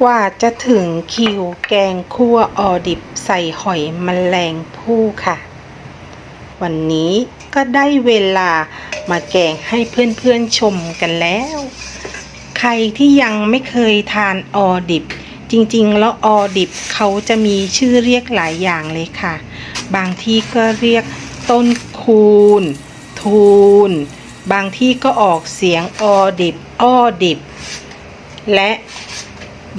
กว่าจะถึงคิวแกงคั่วออดิบใส่หอยแมลงภู่ค่ะ วันนี้ก็ได้เวลามาแกงให้เพื่อนๆชมกันแล้ว ใครที่ยังไม่เคยทานออดิบ จริงๆ แล้วออดิบเขาจะมีชื่อเรียกหลายอย่างเลยค่ะ บางที่ก็เรียกต้นคูณทูนบางที่ก็ออกเสียงออดิบ ออดิบ และ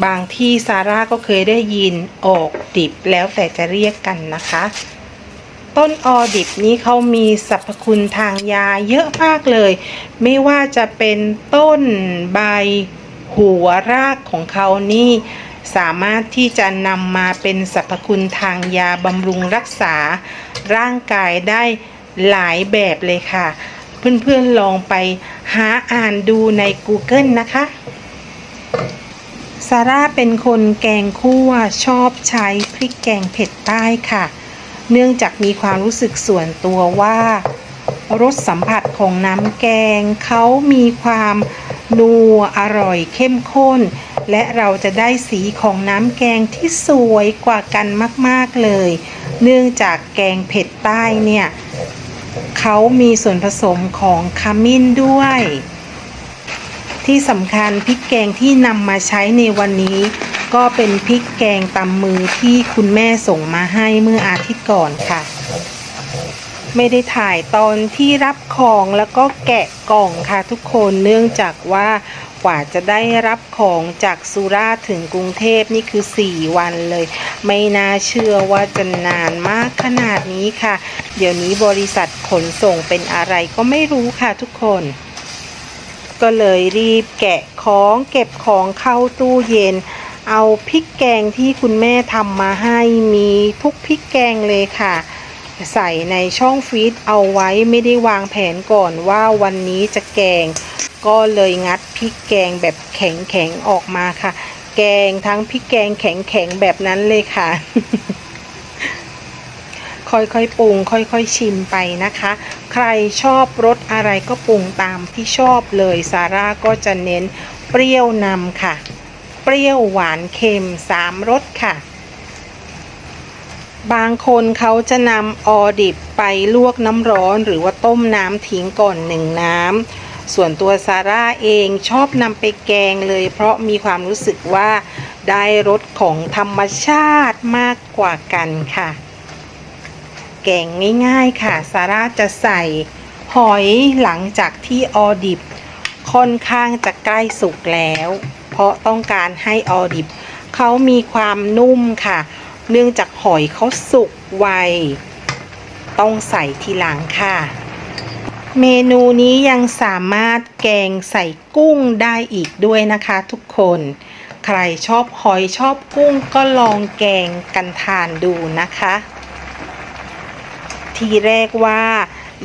บางที่ซาร่าก็เคยได้ยินออกดิบแล้วแต่จะเรียกกันนะคะ ต้นออดิบนี้เขามีสรรพคุณทางยาเยอะมากเลย ไม่ว่าจะเป็นต้นใบหัวรากของเขานี่สามารถที่จะนำมาเป็นสรรพคุณทางยาบำรุงรักษา ร่างกายได้หลายแบบเลยค่ะ เพื่อนๆลองไปหาอ่านดูใน Google นะคะ ซาร่าเป็นคนแกงคั่วชอบใช้พริกแกงเผ็ดใต้ค่ะ เนื่องจากมีความรู้สึกส่วนตัวว่ารสสัมผัสของน้ำแกงเขามีความนัวอร่อยเข้มข้น และเราจะได้สีของน้ำแกงที่สวยกว่ากันมาก ๆ เลย เนื่องจากแกงเผ็ดใต้เนี่ยเขามีส่วนผสมของขมิ้นด้วย ที่สำคัญพริกแกงที่นำมาใช้ในวันนี้ ก็เป็นพริกแกงตำมือที่คุณแม่ส่งมาให้เมื่ออาทิตย์ก่อนค่ะ ไม่ได้ถ่ายตอนที่รับของแล้วก็แกะกล่องค่ะทุกคนเนื่องจากว่ากว่าจะได้รับของจากสุราษฎร์ถึงกรุงเทพนี่คือ 4 วันเลย ไม่น่าเชื่อว่าจะนานมากขนาดนี้ค่ะ เดี๋ยวนี้บริษัทขนส่งเป็นอะไรก็ไม่รู้ค่ะทุกคน ก็เลยรีบแกะของเก็บของเข้าตู้เย็น เอาพริกแกงที่คุณแม่ทำมาให้มีทุกพริกแกงเลยค่ะ ใส่ในช่องฟรีซเอาไว้ไม่ได้วางแผนก่อนว่าวันนี้จะแกง ก็เลยงัดพริกแกงแบบแข็งๆออกมาค่ะ แกงทั้งพริกแกงแข็งๆแบบนั้นเลยค่ะ ค่อยๆปรุงค่อยๆชิมไปนะคะ ใครชอบรสอะไรก็ปรุงตามที่ชอบเลยซาร่าก็จะเน้นเปรี้ยวนำค่ะ เปรี้ยวหวานเค็มสามรสค่ะ บางคนเขาจะนำออดิบไปลวกน้ำร้อนหรือว่าต้มน้ำทิ้งก่อนหนึ่งน้ำส่วนตัวซาร่าเองชอบนำไปแกงเลย เพราะมีความรู้สึกว่าได้รสของธรรมชาติมากกว่ากันค่ะ แกงง่ายๆค่ะซาร่าจะใส่หอยหลังจากที่ออดิบ ค่อนข้างจะใกล้สุกแล้ว เพราะต้องการให้ออดิบเขามีความนุ่มค่ะ เนื่องจากหอยเขาสุกไว ต้องใส่ทีหลังค่ะ เมนูนี้ยังสามารถแกงใส่กุ้งได้อีกด้วยนะคะทุกคน ใครชอบหอยชอบกุ้งก็ลองแกงกันทานดูนะคะ ทีแรกว่า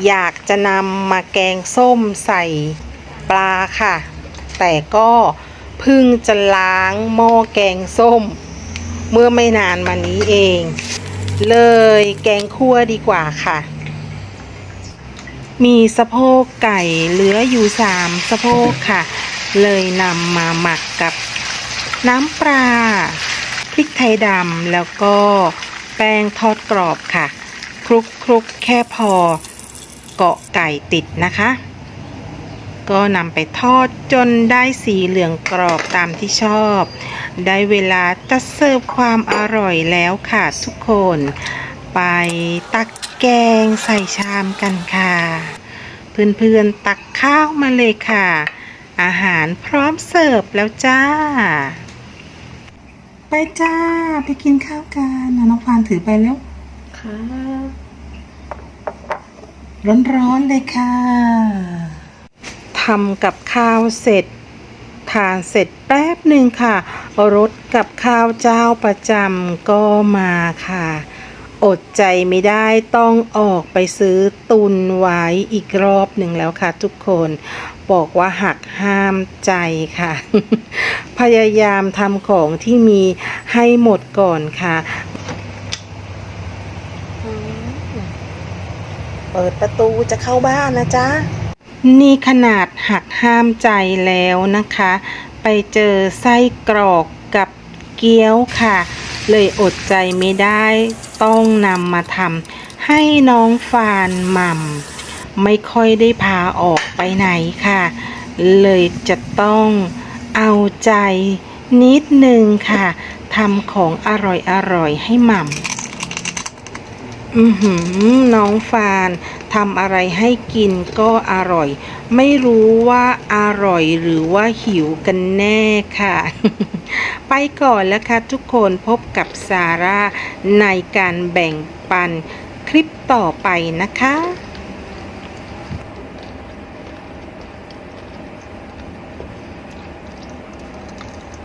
อยากจะนำมาแกงส้มใส่ปลาค่ะ แต่ก็เพิ่งจะล้างหม้อแกงส้ม เมื่อไม่นานมานี้เอง เลยแกงคั่วดีกว่าค่ะ มีสะโพกไก่เหลืออยู่สามสะโพกค่ะ เลยนำมาหมักกับน้ำปลาพริกไทยดำแล้วก็แป้งทอดกรอบค่ะ ลุกคลุกแค่พอเกาะไก่ติดนะคะ ก็นำไปทอดจนได้สีเหลืองกรอบตามที่ชอบ ได้เวลาจะเสิร์ฟความอร่อยแล้วค่ะทุกคน ไปตักแกงใส่ชามกันค่ะ เพื่อนๆตักข้าวมาเลยค่ะ อาหารพร้อมเสิร์ฟแล้วจ้าไปจ้า ไปกินข้าวกันน้องฟานถือไปแล้ว ค่ะร้อนๆเลยค่ะทำกับข้าวเสร็จทานเสร็จแป๊บหนึ่งค่ะ รถกับข้าวเจ้าประจำก็มาค่ะ อดใจไม่ได้ต้องออกไปซื้อตุนไว้อีกรอบหนึ่งแล้วค่ะทุกคนบอกว่าหักห้ามใจค่ะ พยายามทำของที่มีให้หมดก่อนค่ะ เปิดประตูจะเข้าบ้านนะจ๊ะ นี่ขนาดหักห้ามใจแล้วนะคะ ไปเจอไส้กรอกกับเกี๊ยวค่ะ เลยอดใจไม่ได้ต้องนำมาทำให้น้องฟานหม่ำไม่ค่อยได้พาออกไปไหนค่ะ เลยจะต้องเอาใจนิดนึงค่ะทำของอร่อยๆให้หม่ำ อือหือน้องฟานทำอะไรให้กินก็อร่อย ไม่รู้ว่าอร่อยหรือว่าหิวกันแน่ค่ะ ไปก่อนแล้วค่ะทุกคนพบกับซาร่าในการแบ่งปันคลิปต่อไปนะคะ